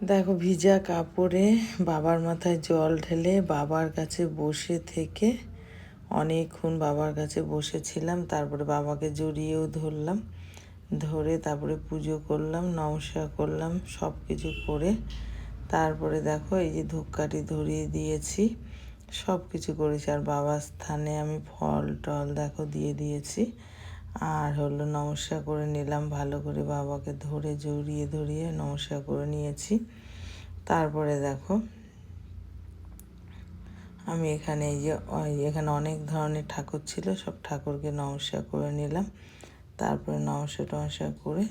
দেখো ভিজা কাপড়ে বাবার মাথায় জল ঢেলে বাবার কাছে বসে থেকে অনেকক্ষণ বাবার কাছে বসেছিলাম, তারপরে বাবাকে জড়িয়েও ধরলাম, ধরে তারপরে পুজো করলাম, নমস্কার করলাম সব কিছু করে তারপরে দেখো এই যে ধূপকাঠি ধরিয়ে দিয়েছি সব কিছু করেছি। আর বাবার স্থানে আমি ফল টল দেখো দিয়ে দিয়েছি। আর হলো নমস্কার করে নিলাম, ভালো করে বাবাকে ধরে জড়িয়ে ধরিয়ে নমস্কার করে নিয়েছি। তারপরে দেখো, আমি এখানে এই যে এখানে অনেক ধরনের ঠাকুর ছিল, সব ঠাকুরকে নমস্কার করে নিলাম। তারপরে নমস্কার টমস্কার করে,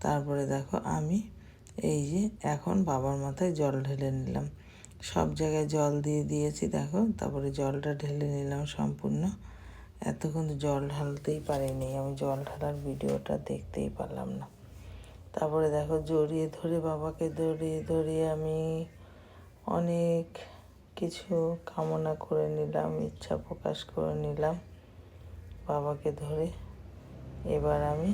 তারপরে দেখো আমি এই যে এখন বাবার মাথায় জল ঢেলে নিলাম। সব জায়গায় জল দিয়ে দিয়েছি, দেখো, তারপরে জলটা ঢেলে নিলাম সম্পূর্ণ। এতক্ষণ জল ঢালতেই পারিনি, আমি জল ঢালার ভিডিওটা দেখতেই পারলাম না। তারপরে দেখো জড়িয়ে ধরে বাবাকে ধরিয়ে ধরিয়ে আমি অনেক কিছু কামনা করে নিলাম, ইচ্ছা প্রকাশ করে নিলাম বাবাকে ধরে। এবার আমি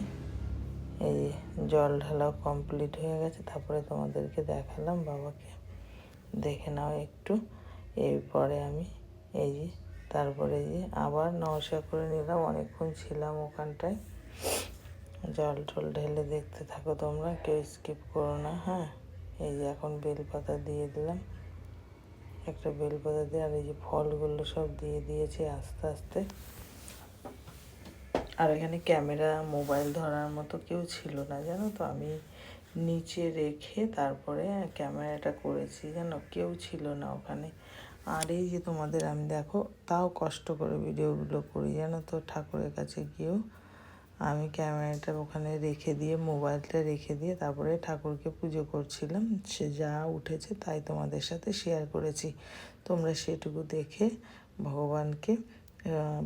এই জল ঢালাও কমপ্লিট হয়ে গেছে, তারপরে তোমাদেরকে দেখালাম বাবাকে। দেখে নাও একটু, এরপরে আমি এই যে তারপরে যে আবার নমস্কার করে নিলাম, অনেকক্ষণ ছিলাম ওখানটায়। জল টল ঢেলে দেখতে থাকো তোমরা, কেউ স্কিপ করো না হ্যাঁ? এই যে এখন বেলপাতা দিয়ে দিলাম। একটা বেলপাতা দিয়ে আর এই যে ফলগুলো সব দিয়ে দিয়েছি আস্তে আস্তে। আর এখানে ক্যামেরা, মোবাইল ধরার মতো কেউ ছিল না, জানো তো? আমি নিচে রেখে তারপরে ক্যামেরাটা করেছি, জানো? কেউ ছিল না ওখানে। আর এই যে তোমাদের আমি দেখো, তাও কষ্ট করে ভিডিওগুলো করি, জানো তো, ঠাকুরের কাছে গিয়েও। আমি ক্যামেরাটা ওখানে রেখে দিয়ে, মোবাইলটা রেখে দিয়ে তারপরে ঠাকুরকে পুজো করছিলাম। সে যা উঠেছে তাই তোমাদের সাথে শেয়ার করেছি। তোমরা সেটুকু দেখে ভগবানকে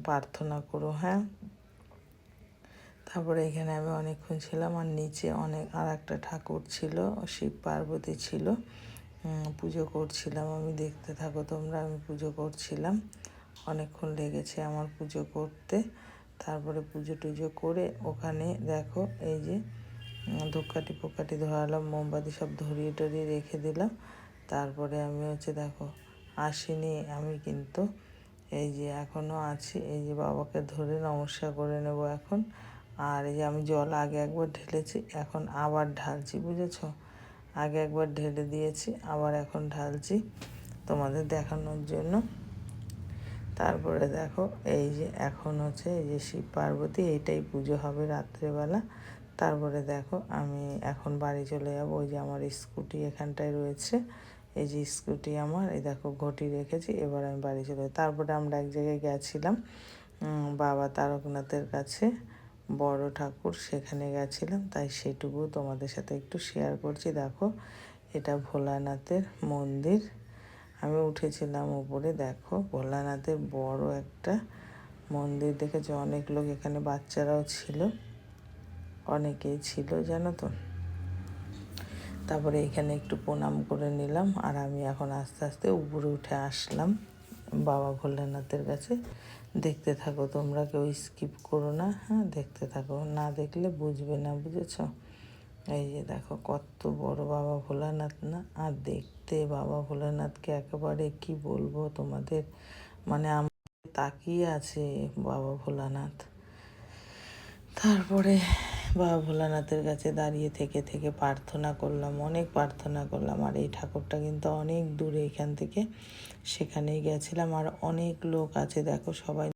প্রার্থনা করো হ্যাঁ? তারপরে এখানে আমি অনেকক্ষণ ছিলাম আর নিচে অনেক আর একটা ঠাকুর ছিল, শিব পার্বতী ছিল। পুজো করছিলাম। আমি দেখতে থাকো তোমরা, আমি পুজো করছিলাম। অনেকক্ষণ লেগেছে আমার পুজো করতে। তারপরে পুজো টুজো করে ওখানে দেখো এই যে ধূপকাঠি পোকাটি ধরালাম, মোমবাতি সব ধরিয়ে টরিয়ে রেখে দিলাম। তারপরে আমি হচ্ছে দেখো, আসিনি আমি কিন্তু। এই যে এখনও আছি, এই যে বাবাকে ধরে নমস্কার করে নেব এখন। আর এই যে আমি জল আগে একবার ঢেলেছি, এখন আবার ঢালছি, বুঝেছ? আগে একবার ঢেলে দিয়েছি, আবার এখন ঢালছি তোমাদের দেখানোর জন্য। তারপরে দেখো, এই যে এখন হচ্ছে এই যে শিব পার্বতী, এইটাই পুজো হবে রাত্রেবেলা। তারপরে দেখো, আমি এখন বাড়ি চলে যাব, ওই যে আমার স্কুটি এখানটায় রয়েছে। এই যে স্কুটি আমার, এই দেখো ঘটি রেখেছি, এবার আমি বাড়ি চলে তারপরে আমরা এক জায়গায় গেছিলাম বাবা তারকনাথের কাছে। বড় ঠাকুর সেখানে গেছিলাম, তাই সেটুকু তোমাদের সাথে একটু শেয়ার করছি। দেখো, এটা ভোলানাথের মন্দির। আমি উঠেছিলাম উপরে, দেখো, ভোলানাথের বড় একটা মন্দির দেখেছি? অনেক লোক এখানে, বাচ্চারাও ছিল, অনেকেই ছিল, জানো তো? তারপরে এখানে একটু প্রণাম করে নিলাম, আর আমি এখন আস্তে আস্তে উপরে উঠে আসলাম। বাবা ভোলানাথের কাছে। দেখতে থাকো তোমরা, কেউ স্কিপ করো না। হ্যাঁ দেখতে থাকো। না দেখলে বুঝবে না, বুঝেছ? এই যে দেখো, কত বড় বাবা ভোলানাথ না? আর দেখতে বাবা ভোলানাথকে একেবারে কি বলব তোমাদের? মানে আমার তাকিয়ে আছে বাবা ভোলানাথ। তারপরে বাবা ভোলানাথের কাছে দাঁড়িয়ে থেকে থেকে প্রার্থনা করলাম, অনেক প্রার্থনা করলাম। আর এই ঠাকুরটা কিন্তু অনেক দূরে এখান থেকে সেখানেই গেছিলাম। আর অনেক লোক আছে, দেখো সবাই